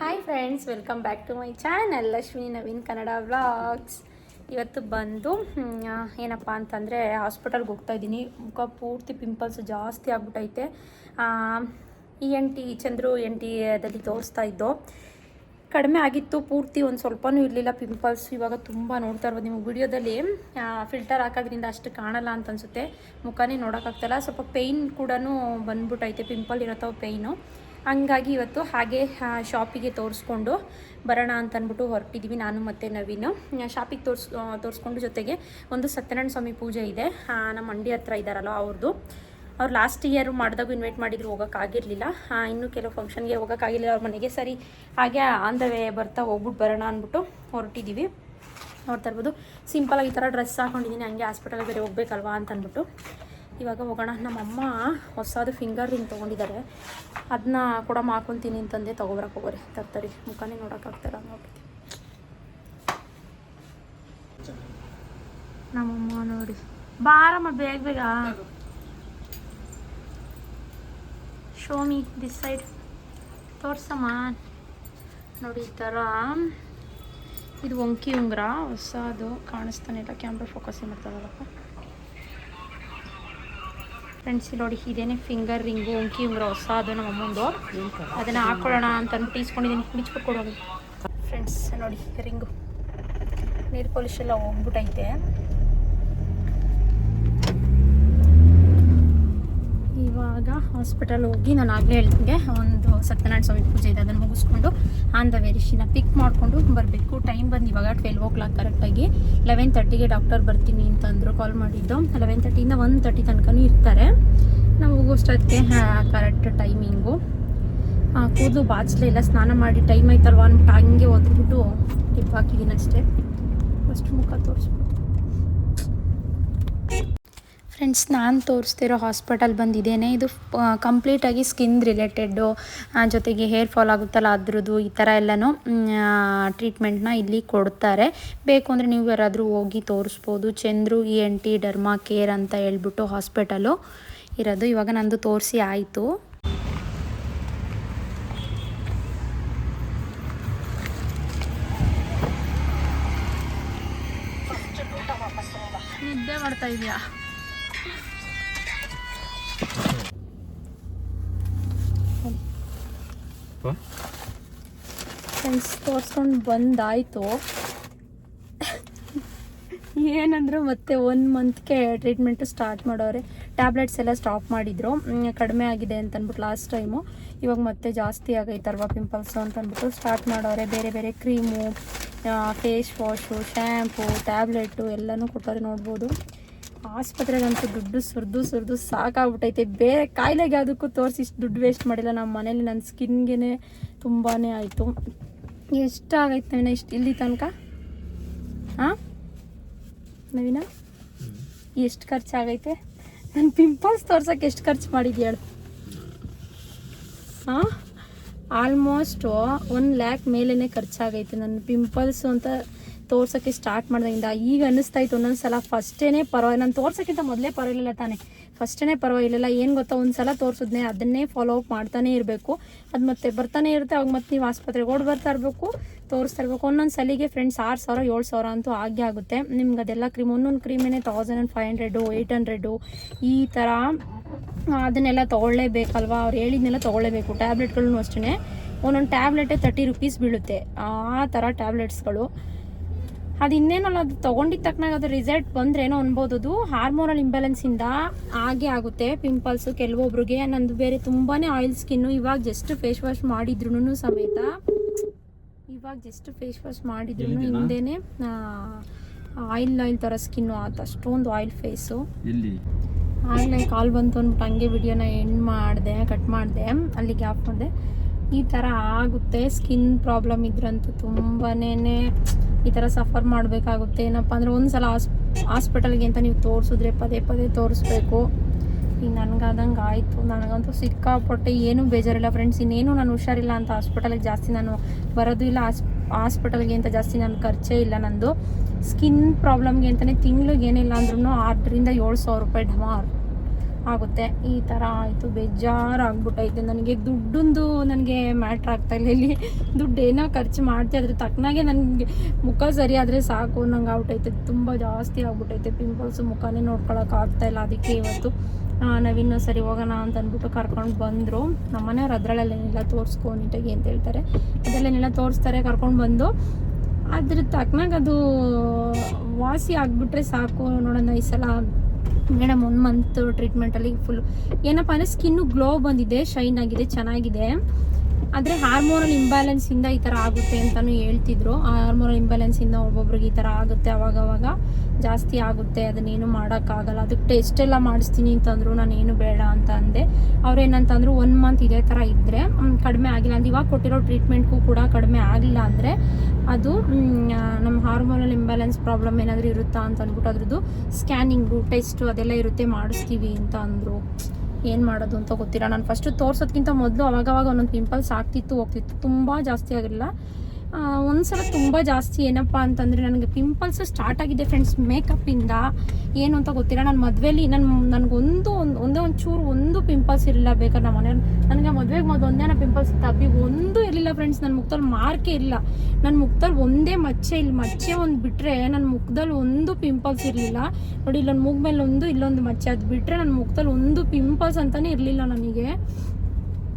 Hi friends welcome back to my channel Ashwini Naveen Kannada vlogs ಇವತ್ತು ಬಂದು ಏನಪ್ಪ ಅಂತಂದರೆ ಹಾಸ್ಪಿಟಲ್ಗೆ ಹೋಗ್ತಾ ಇದ್ದೀನಿ. ಮುಖ ಪೂರ್ತಿ ಪಿಂಪಲ್ಸ್ ಜಾಸ್ತಿ ಆಗ್ಬಿಟ್ಟೈತೆ E N T Chandru N ಟಿದಲ್ಲಿ ತೋರಿಸ್ತಾ ಇದ್ದೋ, ಕಡಿಮೆ ಆಗಿತ್ತು, ಪೂರ್ತಿ ಒಂದು ಸ್ವಲ್ಪನೂ ಇರಲಿಲ್ಲ ಪಿಂಪಲ್ಸ್ ಇವಾಗ ತುಂಬ ನೋಡ್ತಾ ಇರ್ಬೋದು. ನಿಮಗೆ ವಿಡಿಯೋದಲ್ಲಿ ಫಿಲ್ಟರ್ ಹಾಕೋದ್ರಿಂದ ಅಷ್ಟು ಕಾಣಲ್ಲ ಅಂತ ಅನ್ಸುತ್ತೆ. ಮುಖನೇ ನೋಡೋಕ್ಕಾಗ್ತಲ್ಲ ಸ್ವಲ್ಪ ಪೇಯ್ನ್ ಕೂಡ ಬಂದ್ಬಿಟ್ಟೈತೆ ಪಿಂಪಲ್ ಇರತ್ತವ ಪೇಯ್ನು ಹಂಗಾಗಿ ಇವತ್ತು ಹಾಗೆ ಶಾಪಿಗೆ ತೋರಿಸ್ಕೊಂಡು ಬರೋಣ ಅಂತ ಅಂದ್ಬಿಟ್ಟು ಹೊರಟಿದ್ದೀವಿ ನಾನು ಮತ್ತು ನವೀನು. ಶಾಪಿಗೆ ತೋರಿಸ್ ತೋರಿಸ್ಕೊಂಡು ಜೊತೆಗೆ ಒಂದು ಸತ್ಯನಾರಾಯಣ ಸ್ವಾಮಿ ಪೂಜೆ ಇದೆ. ನಮ್ಮ ಮಂಡಿ ಹತ್ರ ಇದ್ದಾರಲ್ಲ ಅವ್ರದ್ದು ಅವ್ರು ಲಾಸ್ಟ್ ಇಯರ್ ಮಾಡಿದಾಗ ಇನ್ವೈಟ್ ಮಾಡಿದ್ರು, ಹೋಗೋಕ್ಕಾಗಿರಲಿಲ್ಲ. ಇನ್ನೂ ಕೆಲವು ಫಂಕ್ಷನ್ಗೆ ಹೋಗೋಕ್ಕಾಗಿರಲಿಲ್ಲ. ಅವ್ರ ಮನೆಗೆ ಸರಿ, ಹಾಗೆ ಆನ್ ದ ವೇ ಬರ್ತಾ ಹೋಗ್ಬಿಟ್ಟು ಬರೋಣ ಅಂದ್ಬಿಟ್ಟು ಹೊರಟಿದ್ದೀವಿ ನೋಡ್ತಾ ಇರ್ಬೋದು. ಸಿಂಪಲಾಗಿ ಈ ಥರ ಡ್ರೆಸ್ ಹಾಕೊಂಡಿದ್ದೀನಿ ಹಂಗೆ ಹಾಸ್ಪಿಟಲ್ಗೆ ಬೇರೆ ಹೋಗ್ಬೇಕಲ್ವಾ ಅಂತ ಅಂದ್ಬಿಟ್ಟು ಇವಾಗ ಹೋಗೋಣ. ನಮ್ಮಮ್ಮ ಹೊಸದು ಫಿಂಗರ್ ರಿಂಗ್ ತೊಗೊಂಡಿದ್ದಾರೆ. ಅದನ್ನ ಕೂಡ ಹಾಕೊತೀನಿ ಅಂತಂದೆ ತೊಗೊಬರಕ್ಕೆ ಹೋಗೋರಿ. ತರ್ತಾರೆ ಮುಖನೇ ನೋಡೋಕ್ಕಾಗ್ತಾರ ನೋಡ್ಬಿಟ್ಟು. ನಮ್ಮಮ್ಮ ನೋಡಿ. ಬಾರಮ್ಮ, ಬೇಗ ಬೇಗ. ಶೋಮಿ ದಿಸ್ ಸೈಡ್ ತೋರ್ಸಮ್ಮ. ನೋಡಿ, ಈ ಥರ ಇದು ಒಂಕಿ ಉಂಗುರ. ಹೊಸದು ಕಾಣಿಸ್ತಾನೆ ಇಲ್ಲ ಕ್ಯಾಮ್ರಾ ಫೋಕಸ್ ಮಾಡ್ತದಲ್ಲಪ್ಪ ಫ್ರೆಂಡ್ಸ್ ನೋಡಿ ಇದೇನೆ ಫಿಂಗರ್ ರಿಂಗು ಒಂಕಿ ಹೊಸ, ಅದು ನಮ್ಮ ಅಮ್ಮಂದು. ಅದನ್ನು ಹಾಕೊಳ್ಳೋಣ ಅಂತ ಅಂದ್ಬಿಟ್ಟು ಇಸ್ಕೊಂಡಿದ್ದೀನಿ. ಬಿಚ್ಬಿಟ್ಟು ಕೊಡೋದು ಫ್ರೆಂಡ್ಸ್, ನೋಡಿ ರಿಂಗು ನೀರು ಪಾಲಿಶ್ ಎಲ್ಲ ಹೋಗ್ಬಿಟ್ಟೈತೆ ಇವಾಗ ಹಾಸ್ಪಿಟಲ್ ಹೋಗಿ ನಾನು ಆಗಲೇ ಹೇಳ್ತೀನಿ ಒಂದು ಸತ್ಯನಾರಾಯಣ ಸ್ವಾಮಿ ಪೂಜೆ ಇದೆ, ಅದನ್ನು ಮುಗಿಸ್ಕೊಂಡು ಆನ್ ದ ವೆರಿಶಿನ ಪಿಕ್ ಮಾಡಿಕೊಂಡು ಬರಬೇಕು. ಟೈಮ್ ಬಂದು ಇವಾಗ ಟ್ವೆಲ್ವ್ ಓ ಕ್ಲಾಕ್ ಕರೆಕ್ಟಾಗಿ ಲೆವೆನ್ ತರ್ಟಿಗೆ ಡಾಕ್ಟರ್ ಬರ್ತೀನಿ ಅಂತಂದರು ಕಾಲ್ ಮಾಡಿದ್ದು. ಲೆವೆನ್ ತರ್ಟಿಯಿಂದ ಒನ್ ತರ್ಟಿ ತನಕನೂ ಇರ್ತಾರೆ. ನಾವು ಹೋಗೋಷ್ಟೊತ್ತಿಗೆ ಕರೆಕ್ಟ್ ಟೈಮಿಂಗು ಕೂದಲು ಬಾಚಲೇ ಇಲ್ಲ, ಸ್ನಾನ ಮಾಡಿ ಟೈಮ್ ಆಯ್ತಲ್ವ ಅಂದ್ಬಿಟ್ಟು ಹಂಗೆ ಒದ್ಬಿಟ್ಟು ಟಿಪ್ ಹಾಕಿದ್ದೀನಿ ಅಷ್ಟೇ. ಫಸ್ಟ್ ಮುಖ ತೋರಿಸ್ಬಿಟ್ಟು. ಫ್ರೆಂಡ್ಸ್, ನಾನು ತೋರಿಸ್ತಿರೋ ಹಾಸ್ಪಿಟಲ್ ಬಂದಿದ್ದೇನೆ ಇದು ಕಂಪ್ಲೀಟಾಗಿ ಸ್ಕಿನ್ ರಿಲೇಟೆಡ್ಡು ಜೊತೆಗೆ ಹೇರ್ ಫಾಲ್ ಆಗುತ್ತಲ್ಲ ಅದ್ರದ್ದು, ಈ ಥರ ಎಲ್ಲನೂ ಟ್ರೀಟ್ಮೆಂಟ್ನ ಇಲ್ಲಿ ಕೊಡ್ತಾರೆ. ಬೇಕು ಅಂದರೆ ನೀವು ಯಾರಾದರೂ ಹೋಗಿ ತೋರಿಸ್ಬೋದು. Chandru E N T derma care ಅಂತ ಹೇಳ್ಬಿಟ್ಟು ಹಾಸ್ಪಿಟಲು ಇರೋದು. ಇವಾಗ ನಂದು ತೋರಿಸಿ ಆಯಿತು. ನಿದ್ದೆ ಮಾಡ್ತಾ ಇದೆಯಾ? ಫ್ರೆಂಡ್ಸ್ ತೋರಿಸ್ಕೊಂಡು ಬಂದಾಯಿತು. ಏನಂದ್ರೆ ಮತ್ತೆ ಒನ್ ಮಂತ್ಗೆ ಟ್ರೀಟ್ಮೆಂಟು ಸ್ಟಾರ್ಟ್ ಮಾಡೋರೆ. ಟ್ಯಾಬ್ಲೆಟ್ಸ್ ಎಲ್ಲ ಸ್ಟಾಪ್ ಮಾಡಿದ್ರು. ಕಡಿಮೆ ಆಗಿದೆ ಅಂತ ಅಂದ್ಬಿಟ್ಟು ಲಾಸ್ಟ್ ಟೈಮು ಇವಾಗ ಮತ್ತೆ ಜಾಸ್ತಿ ಆಗೈತಲ್ವ ಪಿಂಪಲ್ಸು ಅಂತ ಅಂದ್ಬಿಟ್ಟು ಸ್ಟಾರ್ಟ್ ಮಾಡೋರೆ. ಬೇರೆ ಬೇರೆ cream face wash shampoo tablet ಎಲ್ಲನೂ ಕೊಟ್ಟವ್ರೆ ನೋಡ್ಬೋದು. ಆಸ್ಪತ್ರೆಗಂತೂ ದುಡ್ಡು ಸುರಿದು ಸುರಿದು ಸಾಕಾಗ್ಬಿಟ್ಟೈತೆ. ಬೇರೆ ಕಾಯಿಲೆಗೆ ಯಾವುದಕ್ಕೂ ತೋರಿಸಿ ಇಷ್ಟು ದುಡ್ಡು ವೇಸ್ಟ್ ಮಾಡಿಲ್ಲ. ನಮ್ಮ ಮನೇಲಿ ನನ್ನ ಸ್ಕಿನ್ಗೆ ತುಂಬಾ ಆಯಿತು. ಎಷ್ಟಾಗೈತೆ ನವೀನ? ಇಷ್ಟು ಇಲ್ಲಿ ತನಕ? ಹಾಂ ನವೀನ? ಎಷ್ಟು ಖರ್ಚಾಗೈತೆ ನನ್ನ ಪಿಂಪಲ್ಸ್ ತೋರ್ಸೋಕ್ಕೆ ಎಷ್ಟು ಖರ್ಚು ಮಾಡಿದ್ಯಾಳು ಹಾಂ ಆಲ್ಮೋಸ್ಟು ಒನ್ ಲ್ಯಾಕ್ ಮೇಲೇ ಖರ್ಚಾಗೈತೆ ನನ್ನ ಪಿಂಪಲ್ಸು ಅಂತ. ತೋರ್ಸೋಕ್ಕೆ ಸ್ಟಾರ್ಟ್ ಮಾಡ್ದಾಗಿಂದ ಈಗ ಅನ್ನಿಸ್ತಾ ಇತ್ತು ಒಂದೊಂದು ಸಲ ಫಸ್ಟೇ ಪರವಾಗಿಲ್ಲ ನಾನು ತೋರ್ಸೋಕ್ಕಿಂತ ಮೊದಲೇ ಪರವಾಗಿಲ್ಲ ತಾನೇ. ಫಸ್ಟೇ ಪರವಾಗಿಲ್ಲ ಏನು ಗೊತ್ತಾ ಒಂದು ಸಲ ತೋರಿಸಿದ್ನೆ, ಅದನ್ನೇ ಫಾಲೋ ಅಪ್ ಮಾಡ್ತಾನೆ ಇರಬೇಕು. ಅದು ಮತ್ತೆ ಬರ್ತಾನೆ ಇರುತ್ತೆ, ಅವಾಗ ಮತ್ತೆ ನೀವು ಆಸ್ಪತ್ರೆಗೆ ಓಡ್ ಬರ್ತಾ ಇರಬೇಕು, ತೋರಿಸ್ತಾ ಇರಬೇಕು. ಒಂದೊಂದು ಸಲಿಗೆ ಫ್ರೆಂಡ್ಸ್ ಆರು ಸಾವಿರ, ಏಳು ಸಾವಿರ ಅಂತೂ ಆಗೇ ಆಗುತ್ತೆ. ನಿಮ್ಗೆ ಅದೆಲ್ಲ ಕ್ರೀಮ್ ಒಂದೊಂದು ಕ್ರೀಮೇನೆ thousand and five hundred eight hundred ಈ ಥರ ಅದನ್ನೆಲ್ಲ ತೊಗೊಳ್ಳೇಬೇಕಲ್ವಾ? ಅವ್ರು ಹೇಳಿದ್ನೆಲ್ಲ ತೊಗೊಳ್ಳೇಬೇಕು. ಟ್ಯಾಬ್ಲೆಟ್ಗಳನ್ನೂ ಅಷ್ಟೇ ಒಂದೊಂದು ಟ್ಯಾಬ್ಲೆಟೇ ತರ್ಟಿ ರುಪೀಸ್ ಬೀಳುತ್ತೆ. ಆ ಥರ ಟ್ಯಾಬ್ಲೆಟ್ಸ್ಗಳು ಅದು ಇನ್ನೇನಲ್ಲ ಅದು ತೊಗೊಂಡಿದ್ದ ತಕ್ಕನಾಗ ಅದು ರಿಸಲ್ಟ್ ಏನೋ ಅನ್ಬೋದು ಅದು ಹಾರ್ಮೋನಲ್ ಇಂಬ್ಯಾಲೆನ್ಸಿಂದ ಹಾಗೆ ಆಗುತ್ತೆ. ಪಿಂಪಲ್ಸು ಕೆಲವೊಬ್ರಿಗೆ ನಂದು ಬೇರೆ ತುಂಬಾನೇ ಆಯಿಲ್ ಸ್ಕಿನ್ನು ಇವಾಗ ಜಸ್ಟ್ ಫೇಸ್ ವಾಶ್ ಮಾಡಿದ್ರು ಸಮೇತ ಇವಾಗ ಜಸ್ಟ್ ಫೇಸ್ ವಾಶ್ ಮಾಡಿದ್ರು ಹಿಂದೆನೆ ಆಯಿಲ್ ಆಯಿಲ್ ಥರ ಸ್ಕಿನ್ನು ಆತ ಅಷ್ಟೊಂದು ಆಯಿಲ್ ಫೇಸು ಆಯಿಲ್ ಆಗಲೇ ಕಾಲ್ ಬಂತು ಅಂದ್ಬಿಟ್ಟು ಹಂಗೆ ವಿಡಿಯೋನ ಎಂಡ್ ಮಾಡಿದೆ ಕಟ್ ಮಾಡಿದೆ ಅಲ್ಲಿಗೆ ಗ್ಯಾಪ್ ಮಾಡಿದೆ. ಈ ಥರ ಆಗುತ್ತೆ. ಸ್ಕಿನ್ ಪ್ರಾಬ್ಲಮ್ ಇದ್ರಂತೂ ತುಂಬಾನೇ ಈ ಥರ ಸಫರ್ ಮಾಡಬೇಕಾಗುತ್ತೆ. ಏನಪ್ಪ ಅಂದರೆ ಒಂದು ಸಲ ಹಾಸ್, ಹಾಸ್ಪಿಟಲ್ಗೆ ಅಂತ ನೀವು ತೋರಿಸಿದ್ರೆ ಪದೇ ಪದೇ ತೋರಿಸ್ಬೇಕು. ಈಗ ನನಗಾದಂಗೆ ಆಯಿತು. ನನಗಂತೂ ಸಿಕ್ಕಾಪಟ್ಟೆ ಏನೂ ಬೇಜಾರಿಲ್ಲ ಫ್ರೆಂಡ್ಸ್ ಇನ್ನೇನು ನಾನು ಹುಷಾರಿಲ್ಲ ಅಂತ ಹಾಸ್ಪಿಟಲಿಗೆ ಜಾಸ್ತಿ ನಾನು ಬರೋದು ಇಲ್ಲ. ಹಾಸ್, ಹಾಸ್ಪಿಟಲ್ಗೆ ಅಂತ ಜಾಸ್ತಿ ನಾನು ಖರ್ಚೇ ಇಲ್ಲ ನಂದು. ಸ್ಕಿನ್ ಪ್ರಾಬ್ಲಮ್ಗೆ ಅಂತಲೇ ತಿಂಗ್ಳಿಗೆ ಏನಿಲ್ಲ ಅಂದ್ರೂ ಆರರಿಂದ ಏಳು ಸಾವಿರ ರೂಪಾಯಿ ಡಮಾರ್ ಆಗುತ್ತೆ. ಈ ಥರ ಆಯಿತು, ಬೇಜಾರಾಗ್ಬಿಟ್ಟೈತೆ. ನನಗೆ ದುಡ್ಡೊಂದು ನನಗೆ ಮ್ಯಾಟ್ರ್ ಆಗ್ತಾ ಇಲ್ಲ ಇಲ್ಲಿ. ದುಡ್ಡು ಏನೋ ಖರ್ಚು ಮಾಡ್ತಾ ಅದ್ರ ತಕ್ಕನಾಗೆ ನನಗೆ ಮುಖ ಸರಿ ಆದರೆ ಸಾಕು ನಂಗೆ ಆಗ್ಬಿಟ್ಟೈತೆ. ತುಂಬ ಜಾಸ್ತಿ ಆಗ್ಬಿಟ್ಟೈತೆ. ಪಿಂಪಲ್ಸು ಮುಖನೇ ನೋಡ್ಕೊಳಕ್ಕೆ ಆಗ್ತಾ ಇಲ್ಲ ಅದಕ್ಕೆ ಇವತ್ತು. ನಾವಿನ್ನೂ ಸರಿ ಹೋಗೋಣ ಅಂತ ಅಂದ್ಬಿಟ್ಟು ಕರ್ಕೊಂಡು ಬಂದರು. ನಮ್ಮ ಮನೆಯವ್ರು ಅದರಲ್ಲೇನಿಲ್ಲ ತೋರಿಸ್ಕೊ ನೀಟಾಗಿ ಅಂತ ಹೇಳ್ತಾರೆ. ಅದರಲ್ಲೇನೆಲ್ಲ ತೋರಿಸ್ತಾರೆ, ಕರ್ಕೊಂಡು ಬಂದು. ಅದ್ರ ತಕ್ಕನಾಗ ಅದು ವಾಸಿ ಆಗಿಬಿಟ್ರೆ ಸಾಕು. ನೋಡೋಣ, ಈ ಸಲ ಮೇಡಮ್ ಒನ್ ಮಂತ್ ಟ್ರೀಟ್ಮೆಂಟಲ್ಲಿ ಫುಲ್ ಏನಪ್ಪ ಅಂದರೆ ಸ್ಕಿನ್ನು ಗ್ಲೋ ಬಂದಿದೆ ಶೈನ್ ಆಗಿದೆ, ಚೆನ್ನಾಗಿದೆ. ಆದರೆ ಹಾರ್ಮೋನಲ್ ಇಂಬ್ಯಾಲೆನ್ಸಿಂದ ಈ ಥರ ಆಗುತ್ತೆ ಅಂತಲೂ ಹೇಳ್ತಿದ್ರು. ಹಾರ್ಮೋನಲ್ ಇಂಬ್ಯಾಲೆನ್ಸಿಂದ ಒಬ್ಬೊಬ್ರಿಗೆ ಈ ಥರ ಆಗುತ್ತೆ, ಅವಾಗವಾಗ ಜಾಸ್ತಿ ಆಗುತ್ತೆ, ಅದನ್ನೇನು ಮಾಡೋಕ್ಕಾಗಲ್ಲ. ಅದಕ್ಕೆ ಟೆಸ್ಟ್ ಎಲ್ಲ ಮಾಡಿಸ್ತೀನಿ ಅಂತಂದ್ರು, ನಾನೇನು ಬೇಡ ಅಂತ ಅಂದೆ. ಅವ್ರು ಏನಂತಂದ್ರು ಒನ್ ಮಂತ್ ಇದೇ ಥರ ಇದ್ದರೆ ಕಡಿಮೆ ಆಗಿಲ್ಲ. ಅಂದ್ರೆ ಇವಾಗ ಕೊಟ್ಟಿರೋ ಟ್ರೀಟ್ಮೆಂಟ್ಗೂ ಕೂಡ ಕಡಿಮೆ ಆಗಲಿಲ್ಲ ಅಂದರೆ ಅದು ನಮ್ಮ ಹಾರ್ಮೋನಲ್ ಇಂಬ್ಯಾಲೆನ್ಸ್ ಪ್ರಾಬ್ಲಮ್ ಏನಾದರೂ ಇರುತ್ತಾ ಅಂತ ಅಂದ್ಬಿಟ್ಟು ಅದ್ರದ್ದು ಸ್ಕ್ಯಾನಿಂಗು ಟೆಸ್ಟು ಅದೆಲ್ಲ ಇರುತ್ತೆ, ಮಾಡಿಸ್ತೀವಿ ಅಂತ ಅಂದರು. ಏನು ಮಾಡೋದು ಅಂತ ಗೊತ್ತಿಲ್ಲ. ನಾನು ಫಸ್ಟು ತೋರ್ಸೋದ್ಕಿಂತ ಮೊದಲು ಅವಾಗವಾಗ ಒಂದೊಂದು ಪಿಂಪಲ್ಸ್ ಆಗ್ತಿತ್ತು, ಹೋಗ್ತಿತ್ತು. ತುಂಬ ಜಾಸ್ತಿ ಆಗಿರಲಿಲ್ಲ ಒಂದ್ಸಲ ತುಂಬ ಜಾಸ್ತಿ ಏನಪ್ಪ ಅಂತಂದರೆ ನನಗೆ ಪಿಂಪಲ್ಸ್ ಸ್ಟಾರ್ಟ್ ಆಗಿದೆ ಫ್ರೆಂಡ್ಸ್ ಮೇಕಪ್ಪಿಂದ ಏನು ಅಂತ ಗೊತ್ತಿಲ್ಲ. ನನ್ನ ಮದುವೆಲಿ ನನ್ನ ನನಗೊಂದು ಒಂದು, ಒಂದೇ ಒಂದು ಚೂರು ಒಂದು ಪಿಂಪಲ್ಸ್ ಇರಲಿಲ್ಲ ಬೇಕಾದ್ರೆ ನಮ್ಮ ಮನೇಲಿ ನನಗೆ ಮದುವೆಗೆ ಮೊದಲು ಒಂದೇನ ಪಿಂಪಲ್ಸ್ ಇತ್ತು ಅಬ್ಬಿ ಒಂದು ಇರಲಿಲ್ಲ ಫ್ರೆಂಡ್ಸ್ ನನ್ನ ಮುಖದಲ್ಲಿ ಮಾರ್ಕೇ ಇಲ್ಲ. ನನ್ನ ಮುಖದಲ್ಲಿ ಒಂದೇ ಮಚ್ಚೆ ಇಲ್ಲಿ ಮಚ್ಚೆ ಒಂದು ಬಿಟ್ಟರೆ ನನ್ನ ಮುಖದಲ್ಲಿ ಒಂದು ಪಿಂಪಲ್ಸ್ ಇರಲಿಲ್ಲ. ನೋಡಿ, ಇಲ್ಲೊಂದು ಮೂಗ್ ಮೇಲೆ ಒಂದು, ಇಲ್ಲೊಂದು ಮಚ್ಚೆ. ಅದು ಬಿಟ್ಟರೆ ನನ್ನ ಮುಖದಲ್ಲಿ ಒಂದು ಪಿಂಪಲ್ಸ್ ಅಂತಲೇ ಇರಲಿಲ್ಲ ನನಗೆ.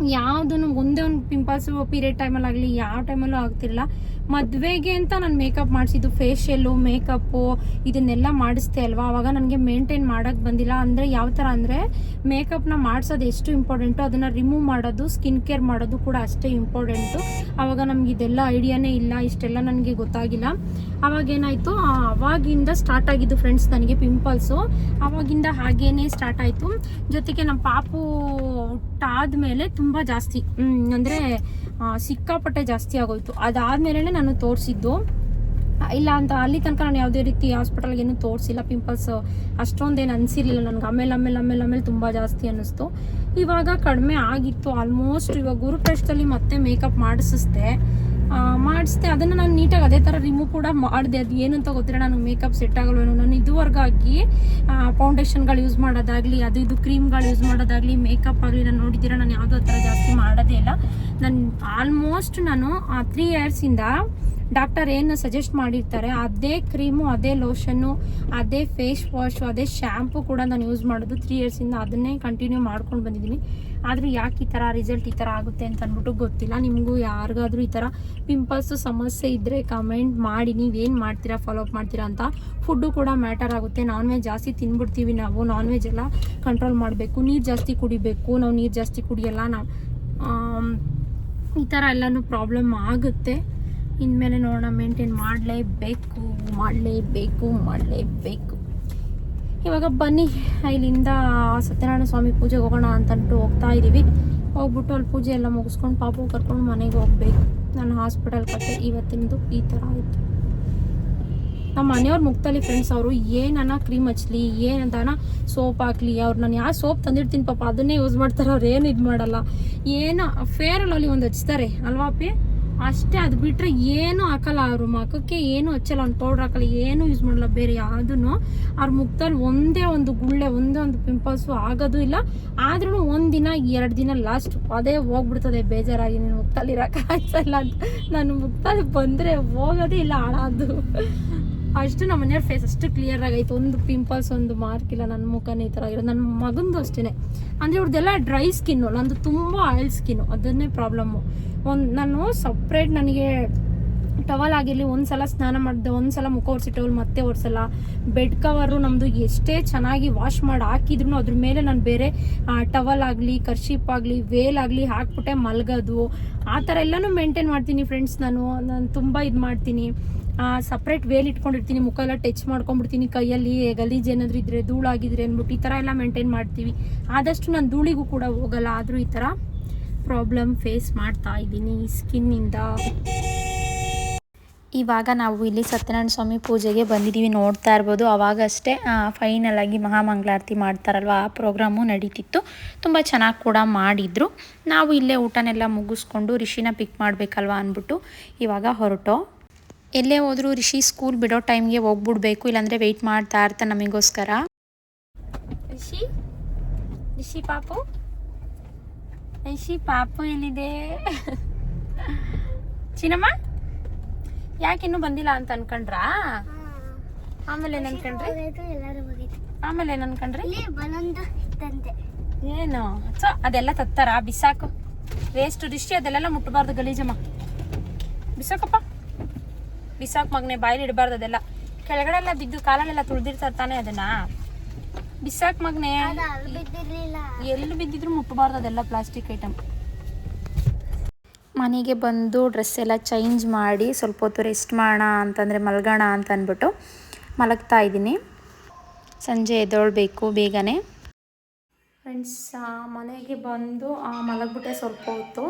ಯಾವುದನ್ನು ಒಂದೇ ಒಂದು ಪಿಂಪಲ್ಸು ಪೀರಿಯಡ್ ಟೈಮಲ್ಲಿ ಆಗಲಿ ಯಾವ ಟೈಮಲ್ಲೂ ಆಗ್ತಿರಲಿಲ್ಲ ಮದುವೆಗೆ ಅಂತ ನಾನು ಮೇಕಪ್ ಮಾಡಿಸಿದ್ದು ಫೇಶಿಯಲ್ಲು ಮೇಕಪ್ಪು ಇದನ್ನೆಲ್ಲ ಮಾಡಿಸ್ದೆ ಅಲ್ವಾ? ಅವಾಗ ನನಗೆ ಮೇಂಟೈನ್ ಮಾಡೋಕ್ಕೆ ಬಂದಿಲ್ಲ. ಅಂದರೆ ಯಾವ ಥರ ಅಂದರೆ ಮೇಕಪ್ನ ಮಾಡಿಸೋದು ಎಷ್ಟು ಇಂಪಾರ್ಟೆಂಟು ಅದನ್ನು ರಿಮೂವ್ ಮಾಡೋದು ಸ್ಕಿನ್ ಕೇರ್ ಮಾಡೋದು ಕೂಡ ಅಷ್ಟೇ ಇಂಪಾರ್ಟೆಂಟು ಆವಾಗ ನಮ್ಗೆ ಇದೆಲ್ಲ ಐಡಿಯಾನೇ ಇಲ್ಲ, ಇಷ್ಟೆಲ್ಲ ನನಗೆ ಗೊತ್ತಾಗಿಲ್ಲ. ಅವಾಗ ಏನಾಯಿತು ಅವಾಗಿಂದ ಸ್ಟಾರ್ಟ್ ಆಗಿದ್ದು ಫ್ರೆಂಡ್ಸ್ ನನಗೆ ಪಿಂಪಲ್ಸು ಅವಾಗಿಂದ ಹಾಗೇನೆ ಸ್ಟಾರ್ಟ್ ಆಯಿತು. ಜೊತೆಗೆ ನಮ್ಮ ಪಾಪು ಹುಟ್ಟಾದ್ಮೇಲೆ ತುಂಬ ಜಾಸ್ತಿ. ಅಂದರೆ ಸಿಕ್ಕಾಪಟ್ಟೆ ಜಾಸ್ತಿ ಆಗೋಯ್ತು. ಅದಾದಮೇಲೆ ನಾನು ತೋರಿಸಿದ್ದು. ಇಲ್ಲ ಅಂತ ಅಲ್ಲಿ ತನಕ ನಾನು ಯಾವುದೇ ರೀತಿ ಹಾಸ್ಪಿಟಲ್ಗೆ ಏನೂ ತೋರಿಸಿಲ್ಲ. ಪಿಂಪಲ್ಸ್ ಅಷ್ಟೊಂದೇನು ಅನ್ಸಿರ್ಲಿಲ್ಲ ನನಗೆ. ಆಮೇಲೆ ಆಮೇಲೆ ಆಮೇಲೆ ಆಮೇಲೆ ತುಂಬ ಜಾಸ್ತಿ ಅನ್ನಿಸ್ತು. ಇವಾಗ ಕಡಿಮೆ ಆಗಿತ್ತು. ಆಲ್ಮೋಸ್ಟ್ ಇವಾಗ ಗುರುಪ್ರಶ್ದಲ್ಲಿ ಮತ್ತೆ ಮೇಕಪ್ ಮಾಡಿಸಿಸ್ದೆ. ಮಾಡಿಸ್ದೆ. ಅದನ್ನು ನಾನು ನೀಟಾಗಿ ಅದೇ ಥರ ರಿಮೂವ್ ಕೂಡ ಮಾಡಿದೆ. ಅದು ಏನು ಅಂತ ಗೊತ್ತಿಲ್ಲ. ನಾನು ಮೇಕಪ್ ಸೆಟ್ ಆಗಲ್ವೇನೋ. ನಾನು ಇದುವರೆಗಾಗಿ ಫೌಂಡೇಶನ್ಗಳು ಯೂಸ್ ಮಾಡೋದಾಗಲಿ, ಅದು ಇದು ಕ್ರೀಮ್ಗಳು ಯೂಸ್ ಮಾಡೋದಾಗಲಿ, ಮೇಕಪ್ ಆಗಲಿ ನಾನು ನೋಡಿದ್ದೀರಾ? ನಾನು ಯಾವುದೋ ಥರ ಜಾಸ್ತಿ ಮಾಡೋದೇ ಇಲ್ಲ. ನಾನು ಆಲ್ಮೋಸ್ಟ್ ನಾನು ತ್ರೀ ಇಯರ್ಸಿಂದ ಡಾಕ್ಟರ್ ಏನು ಸಜೆಸ್ಟ್ ಮಾಡಿರ್ತಾರೆ, ಅದೇ ಕ್ರೀಮು, ಅದೇ ಲೋಷನ್ನು, ಅದೇ ಫೇಸ್ ವಾಶು, ಅದೇ ಶ್ಯಾಂಪು ಕೂಡ ನಾನು ಯೂಸ್ ಮಾಡೋದು ತ್ರೀ ಇಯರ್ಸಿಂದ ಅದನ್ನೇ ಕಂಟಿನ್ಯೂ ಮಾಡ್ಕೊಂಡು ಬಂದಿದ್ದೀನಿ. ಆದರೆ ಯಾಕೆ ಈ ಥರ ರಿಸಲ್ಟ್ ಈ ಥರ ಆಗುತ್ತೆ ಅಂತ ಅಂದ್ಬಿಟ್ಟು ಗೊತ್ತಿಲ್ಲ. ನಿಮಗೂ ಯಾರಿಗಾದ್ರೂ ಈ ಥರ ಪಿಂಪಲ್ಸು ಸಮಸ್ಯೆ ಇದ್ದರೆ ಕಮೆಂಟ್ ಮಾಡಿ. ನೀವೇನು ಮಾಡ್ತೀರಾ ಫಾಲೋ ಅಪ್ ಮಾಡ್ತೀರಾ ಅಂತ ಫುಡ್ಡು ಕೂಡ ಮ್ಯಾಟರ್ ಆಗುತ್ತೆ. ನಾನ್ ವೆಜ್ ಜಾಸ್ತಿ ತಿಂದ್ಬಿಡ್ತೀವಿ ನಾವು. ನಾನ್ ವೆಜ್ ಎಲ್ಲ ಕಂಟ್ರೋಲ್ ಮಾಡಬೇಕು. ನೀರು ಜಾಸ್ತಿ ಕುಡಿಬೇಕು. ನಾವು ನೀರು ಜಾಸ್ತಿ ಕುಡಿಯಲ್ಲ ನಾವು. ಈ ಥರ ಎಲ್ಲನೂ ಪ್ರಾಬ್ಲಮ್ ಆಗುತ್ತೆ. ಇನ್ಮೇಲೆ ನೋಡೋಣ ಮೇಂಟೈನ್ ಮಾಡಲೇಬೇಕು ಮಾಡಲೇಬೇಕು ಮಾಡಲೇಬೇಕು. ಇವಾಗ ಬನ್ನಿ, ಇಲ್ಲಿಂದ ಸತ್ಯನಾರಾಯಣ ಸ್ವಾಮಿ ಪೂಜೆಗೆ ಹೋಗೋಣ ಅಂತಂದ್ಬಿಟ್ಟು ಹೋಗ್ತಾ ಇದ್ದೀವಿ ಹೋಗ್ಬಿಟ್ಟು ಅಲ್ಲಿ ಪೂಜೆ ಎಲ್ಲ ಮುಗಿಸ್ಕೊಂಡು ಪಾಪು ಕರ್ಕೊಂಡು ಮನೆಗೆ ಹೋಗ್ಬೇಕು. ನಾನು ಹಾಸ್ಪಿಟಲ್ ಕತೆ ಇವತ್ತಿಂದು ಈ ಥರ ಆಯಿತು. ನಮ್ಮ ಮನೆಯವ್ರ ಮುಖದಲ್ಲಿ ಫ್ರೆಂಡ್ಸ್ ಅವರು, ಏನನ್ನ ಕ್ರೀಮ್ ಹಚ್ಲಿ, ಏನಂತಾನ ಸೋಪ್ ಹಾಕ್ಲಿ, ಅವ್ರು ನಾನು ಯಾವ ಸೋಪ್ ತಂದಿರ್ತೀನಿ ಪಾಪ, ಅದನ್ನೇ ಯೂಸ್ ಮಾಡ್ತಾರೆ, ಅವ್ರು ಏನು ಇದು ಮಾಡಲ್ಲ. ಏನೋ ಫೇರ್ ಅಲ್ಲಿ ಒಂದು ಹಚ್ತಾರೆ, ಅಲ್ವಾ ಅಪ್ಪಿ? ಅಷ್ಟೇ, ಅದು ಬಿಟ್ಟರೆ ಏನೂ ಹಾಕಲ್ಲ ಅವ್ರ. ಮುಖಕ್ಕೆ ಏನು ಹಚ್ಚಲ್ಲ ಒಂದು ಪೌಡ್ರ್ ಹಾಕಲ್ಲ, ಏನೂ ಯೂಸ್ ಮಾಡಲ್ಲ, ಬೇರೆ ಯಾವುದೂ ಅವ್ರ ಮುಖದಲ್ಲಿ ಒಂದೇ ಒಂದು ಗುಳ್ಳೆ, ಒಂದೇ ಒಂದು ಪಿಂಪಲ್ಸು ಆಗೋದು ಇಲ್ಲ. ಆದ್ರೂ ಒಂದು ದಿನ, ಎರಡು ದಿನ ಲಾಸ್ಟ್ ಅದೇ ಹೋಗ್ಬಿಡ್ತದೆ, ಬೇಜಾರಾಗಿ, ನೀನು ಮುಖದಲ್ಲಿ ಇರೋಕ್ಕಾಗ್ತಿಲ್ಲ ಅಂತ. ನಾನು ಮುಖದಲ್ಲಿ ಬಂದರೆ ಹೋಗೋದೇ ಇಲ್ಲ ಹಾಳಾದು ಅಷ್ಟು ನಮ್ಮ ಮನೆಯವ್ರ ಫೇಸ್ ಅಷ್ಟು ಕ್ಲಿಯರ್ ಆಗೈತೆ. ಒಂದು ಪಿಂಪಲ್ಸ್ ಒಂದು ಮಾರ್ಕ್ ಇಲ್ಲ ನನ್ನ ಮುಖನೇ ಈ ಥರ ಆಗಿರೋದು. ನನ್ನ ಮಗಂದು ಅಷ್ಟೇ ಅಂದರೆ ಇವ್ರದ್ದೆಲ್ಲ ಡ್ರೈ ಸ್ಕಿನ್ನು ನಂದು ತುಂಬ ಆಯಿಲ್ ಸ್ಕಿನ್ನು ಅದನ್ನೇ ಪ್ರಾಬ್ಲಮ್ಮು ಒಂದು ನಾನು ಸಪ್ರೇಟ್ ನನಗೆ ಟವಲ್ ಆಗಿರಲಿ ಒಂದು ಸಲ ಸ್ನಾನ ಮಾಡಿದೆ ಒಂದು ಸಲ ಮುಖ ಒರೆಸಿ ಟವಲ್ ಮತ್ತೆ ಒರೆಸಲ್ಲ. ಬೆಡ್ ಕವರು ನಮ್ಮದು ಎಷ್ಟೇ ಚೆನ್ನಾಗಿ ವಾಶ್ ಮಾಡಿ ಹಾಕಿದ್ರು ಅದ್ರ ಮೇಲೆ ನಾನು ಬೇರೆ ಟವಲ್ ಆಗಲಿ, ಕರ್ಶಿಪ್ ಆಗಲಿ ವೇಲ್ ಆಗಲಿ ಹಾಕ್ಬಿಟ್ಟೆ ಮಲಗೋದು. ಆ ಥರ ಎಲ್ಲನೂ ಮೇಂಟೈನ್ ಮಾಡ್ತೀನಿ ಫ್ರೆಂಡ್ಸ್ ನಾನು. ನಾನು ತುಂಬ ಇದು ಮಾಡ್ತೀನಿ. ಸಪ್ರೇಟ್ ವೇಲ್ ಇಟ್ಕೊಂಡಿರ್ತೀನಿ ಮುಖ ಎಲ್ಲ ಟಚ್ ಮಾಡ್ಕೊಂಡ್ಬಿಡ್ತೀನಿ, ಕೈಯಲ್ಲಿ ಗಲೀಜ್ ಏನಾದರೂ ಇದ್ರೆ, ಧೂಳಾಗಿದ್ರೆ ಅಂದ್ಬಿಟ್ಟು ಈ ಥರ ಎಲ್ಲ ಮೇಂಟೈನ್ ಮಾಡ್ತೀವಿ. ಆದಷ್ಟು ನಾನು ಧೂಳಿಗೂ ಕೂಡ ಹೋಗಲ್ಲ, ಆದರೂ ಈ ಥರ ಪ್ರಾಬ್ಲಮ್ ಫೇಸ್ ಮಾಡ್ತಾ ಇದ್ದೀನಿ ಸ್ಕಿನ್ನಿಂದ ಇವಾಗ ನಾವು ಇಲ್ಲಿ ಸತ್ಯನಾರಾಯಣ ಸ್ವಾಮಿ ಪೂಜೆಗೆ ಬಂದಿದ್ದೀವಿ ನೋಡ್ತಾ ಇರ್ಬೋದು. ಅವಾಗಷ್ಟೇ ಫೈನಲ್ ಆಗಿ ಮಹಾಮಂಗಳಾರತಿ ಮಾಡ್ತಾರಲ್ವ, ಆ ಪ್ರೋಗ್ರಾಮು ನಡೀತಿತ್ತು. ತುಂಬ ಚೆನ್ನಾಗಿ ಕೂಡ ಮಾಡಿದರು. ನಾವು ಇಲ್ಲೇ ಊಟನೆಲ್ಲ ಮುಗಿಸ್ಕೊಂಡು ರಿಷಿನ ಪಿಕ್ ಮಾಡಬೇಕಲ್ವ ಅಂದ್ಬಿಟ್ಟು ಇವಾಗ ಹೊರಟೋ ಎಲ್ಲೇ ಹೋದರೂ ರಿಷಿ ಸ್ಕೂಲ್ ಬಿಡೋ ಟೈಮ್ಗೆ ಹೋಗ್ಬಿಡ್ಬೇಕು ಇಲ್ಲಾಂದರೆ ವೆಯ್ಟ್ ಮಾಡ್ತಾ ಇರ್ತಾ ನಮಗೋಸ್ಕರ. ರಿಷಿ? ರಿಷಿ ಪಾಪು? ರಿಷಿ ಪಾಪು ಎಲ್ಲಿದೆ? ಚಿನ್ನಮ್ಮ? ಯಾಕೆ ಇನ್ನೂ ಬಂದಿಲ್ಲ ಅಂತ ಅನ್ಕೊಂಡ್ರಾ? ಆಮೇಲೆ ಏನ್ ಅನ್ಕೊಂಡ್ರಿ? ಆಮೇಲೆ ಏನ್ ಅನ್ಕೊಂಡ್ರಿ? ಇಲ್ಲಿ ಬಲೊಂದು ಇತ್ತಂತೆ ಏನು? ಸೊ ಅದೆಲ್ಲ ತತ್ತಾರ? ಬಿಸಾಕು. ವೇಸ್ಟ್ ರಿಷಿ ಅದೆಲ್ಲ ಮುಟ್ಟಬಾರ್ದು ಗಲೀಜಮ್ಮ. ಬಿಸಾಕಪ್ಪ. ಬಿಸಾಕ್ ಮಗ್ನೆ ಬಾಯಲ್ಲಿ ಇಡಬಾರ್ದು ಅದೆಲ್ಲ ಕೆಳಗಡೆ ಎಲ್ಲ ಬಿದ್ದು ಕಾಲಲ್ಲೆಲ್ಲ ತುಳ್ದಿರ್ತಾರೆ ತಾನೇ ಅದನ್ನ. ಬಿಸಾಕ್ ಮಗ್ನೆ ಎಲ್ಲಿ ಬಿದ್ದಿದ್ರು ಮುಟ್ಟಬಾರ್ದು ಅದೆಲ್ಲ ಪ್ಲಾಸ್ಟಿಕ್ ಐಟಮ್ ಮನೆಗೆ ಬಂದು ಡ್ರೆಸ್ ಎಲ್ಲ ಚೇಂಜ್ ಮಾಡಿ ಸ್ವಲ್ಪ ಹೊತ್ತು ರೆಸ್ಟ್ ಮಾಡೋಣ ಅಂತಂದರೆ ಮಲ್ಗೋಣ ಅಂತ ಅಂದ್ಬಿಟ್ಟು ಮಲಗ್ತಾ ಇದ್ದೀನಿ. ಸಂಜೆ ಎದ್ದೊಳ್ಬೇಕು ಬೇಗನೆ. ಫ್ರೆಂಡ್ಸ್ ಮನೆಗೆ ಬಂದು ಮಲಗಿಬಿಟ್ಟೆ ಸ್ವಲ್ಪ ಹೊತ್ತು.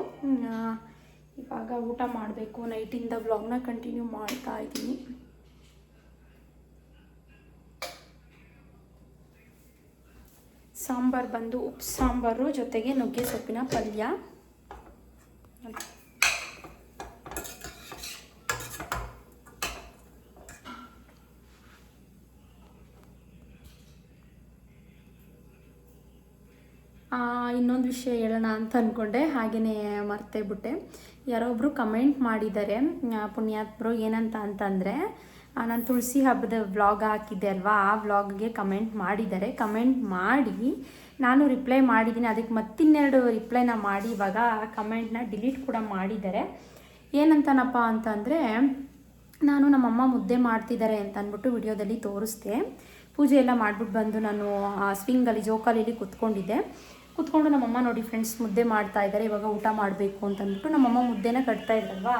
ಇವಾಗ ಊಟ ಮಾಡಬೇಕು ನೈಟಿಂದ ವ್ಲಾಗ್ನ ಕಂಟಿನ್ಯೂ ಮಾಡ್ತಾ ಇದ್ದೀನಿ. ಸಾಂಬಾರು ಬಂದು ಉಪ್ಪು ಸಾಂಬಾರು, ಜೊತೆಗೆ ನುಗ್ಗೆ ಸೊಪ್ಪಿನ ಪಲ್ಯ. ಇನ್ನೊಂದು ವಿಷಯ ಹೇಳೋಣ ಅಂತ ಅಂದ್ಕೊಂಡೆ ಹಾಗೆಯೇ ಮರ್ತೇ ಬಿಟ್ಟೆ. ಯಾರೋ ಒಬ್ಬರು ಕಮೆಂಟ್ ಮಾಡಿದ್ದಾರೆ ಪುಣ್ಯಾತ್ಮರು ಏನಂತ ಅಂತಂದರೆ ನಾನು ತುಳಸಿ ಹಬ್ಬದ ವ್ಲಾಗ್ ಹಾಕಿದ್ದೆ ಅಲ್ವಾ, ಆ ವ್ಲಾಗ್ಗೆ ಕಮೆಂಟ್ ಮಾಡಿದ್ದಾರೆ ಕಮೆಂಟ್ ಮಾಡಿ, ನಾನು ರಿಪ್ಲೈ ಮಾಡಿದ್ದೀನಿ, ಅದಕ್ಕೆ ಮತ್ತಿನ್ನೆರಡು ರಿಪ್ಲೈನ ಮಾಡಿ, ಇವಾಗ ಆ ಕಮೆಂಟ್ನ ಡಿಲೀಟ್ ಕೂಡ ಮಾಡಿದ್ದಾರೆ ಏನಂತನಪ್ಪ ಅಂತಂದರೆ, ನಾನು ನಮ್ಮಮ್ಮ ಮುದ್ದೆ ಮಾಡ್ತಿದ್ದಾರೆ ಅಂತ ಅಂದ್ಬಿಟ್ಟು ವಿಡಿಯೋದಲ್ಲಿ ತೋರಿಸ್ದೆ, ಪೂಜೆ ಎಲ್ಲ ಮಾಡಿಬಿಟ್ಟು ಬಂದು ನಾನು ಸ್ವಿಂಗಲ್ಲಿ ಜೋಕಾಲಿಲಿ ಕುತ್ಕೊಂಡಿದ್ದೆ. ಕುತ್ಕೊಂಡು ನಮ್ಮಮ್ಮ ನೋಡಿ ಫ್ರೆಂಡ್ಸ್ ಮುದ್ದೆ ಮಾಡ್ತಾ ಇದ್ದಾರೆ ಇವಾಗ ಊಟ ಮಾಡಬೇಕು ಅಂತ ಅಂದ್ಬಿಟ್ಟು ನಮ್ಮಮ್ಮ ಮುದ್ದೆನ ಕಟ್ತಾ ಇದ್ರಲ್ವಾ